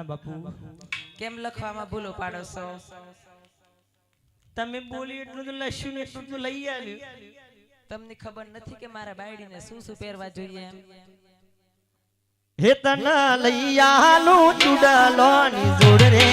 હા બાપુ? કેમ લખવામાં ભૂલો પાડો છો? તમે બોલી એટલું તો લસ્યું ને એટલું તો લઈ આવ્યું. તમને ખબર નથી કે મારા બાયડીને શું શું પહેરવા જોઈએ હે તના લઈ આલું ચુડાલો ની જોડ રે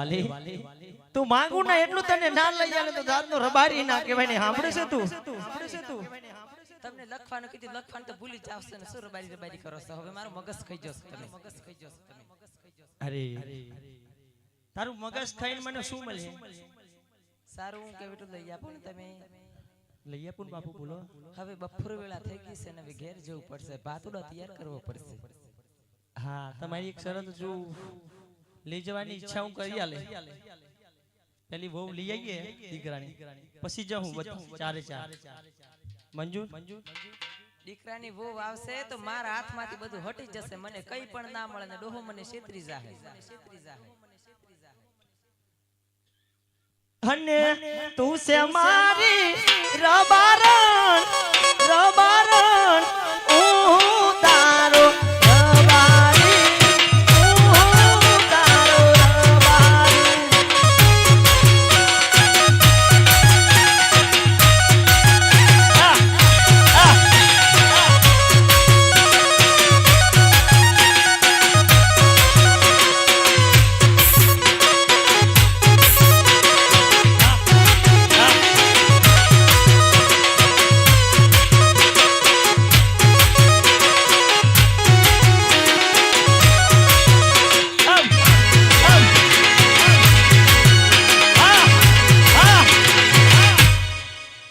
વાલી? તું માંગુ ના એટલું તને ના લઈ આવે તો દાદનો રબારી ના કહેવાય ને સાંભળે છે તું? સાંભળે છે તું તમને લખવાનું કીધું લખવાનું તો ભૂલી જાવ ને. શું રબારી રબારી કરો છો? હવે મારું મગજ ખાઈ જશે તમે. મગજ ખાઈ જશે તમે અરે તારું મગજ ખાઈને મને શું મળે? સારું હું કેવું લઈ આપો ને તમે? લઈ આપો ને બાપુ બોલો. હવે બપોર વેળા થઈ ગઈ છે ને હવે ઘેર જવું પડશે. ભાતુડો તૈયાર કરવો પડશે. હા તમારી એક શરત જો લઈ જવાની ઈચ્છા હું કરી આલે. પેલી વહુ લઈ આવીએ દીકરાની. પછી જાઉં બધા ચારે ચાર. મંજુ મંજુ દીકરાની વહુ આવશે તો મારા હાથમાંથી બધું હટી જશે. મને કઈ પણ ના મળે ને ડોહો મને છેતરી જાહે. છેતરી જાહે અને તું છે મારી રબારણ રબારણ.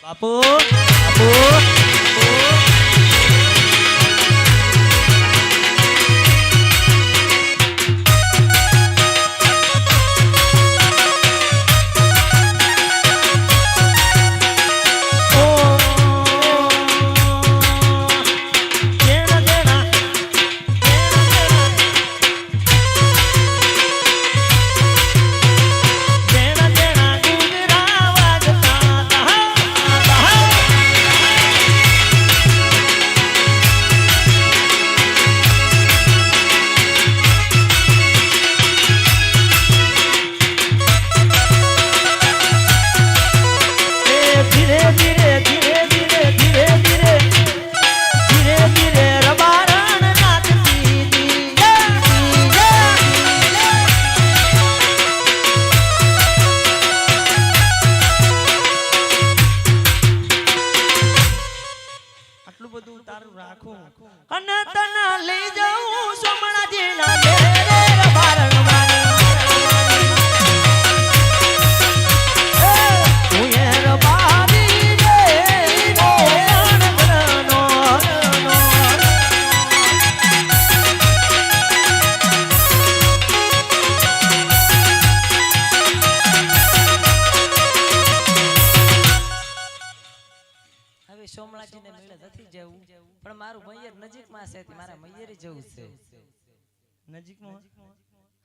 阿波 આટલું બધું તારું રાખું. અને તને લઈ જાઉં સોમણા ના મૈયર નજીકમાં છે મારા મૈયરે જવું છે. નજીકમાં?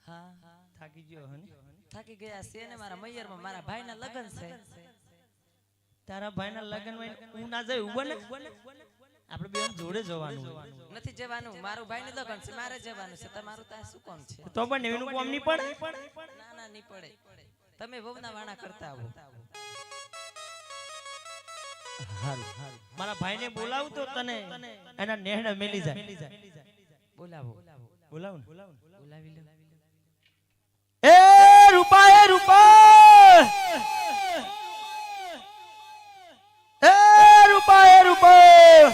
હા. થાકી ગયો હને થાકી ગયા છે ને મારા મૈયરમાં. મારા ભાઈના લગ્ન છે. તારા ભાઈના લગ્નમાં હું ના જઈ ઊભો ને? આપણે બે જોડે જવાનું નથી જવાનું. મારું ભાઈનું લગ્ન છે મારે જવાનું છે. તમારું ત્યાં શું કામ છે? તો પણ એનું કોમ નહીં પડે? ના ના નહીં પડે. તમે વહુના વાણા કરતા આવો. મારા ભાઈને બોલાવું તો તને એના નેહડા મેલી જાય. બોલાવો. બોલાવું બોલાવી લો. એ રૂપા એ રૂપા! એ રૂપા એ રૂપા!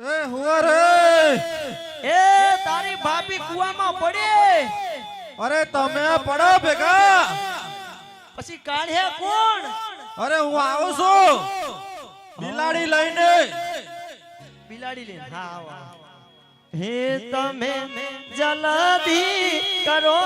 એ હુંવાર રે એ તારી ભાભી કુવામાં પડે. અરે તમે પડો ભેગા. પછી કાઢે કોણ? અરે હું આવું છું. બિલાડી લઈને. બિલાડી લઈને. હા આવો. હે તમે જલ્દી કરો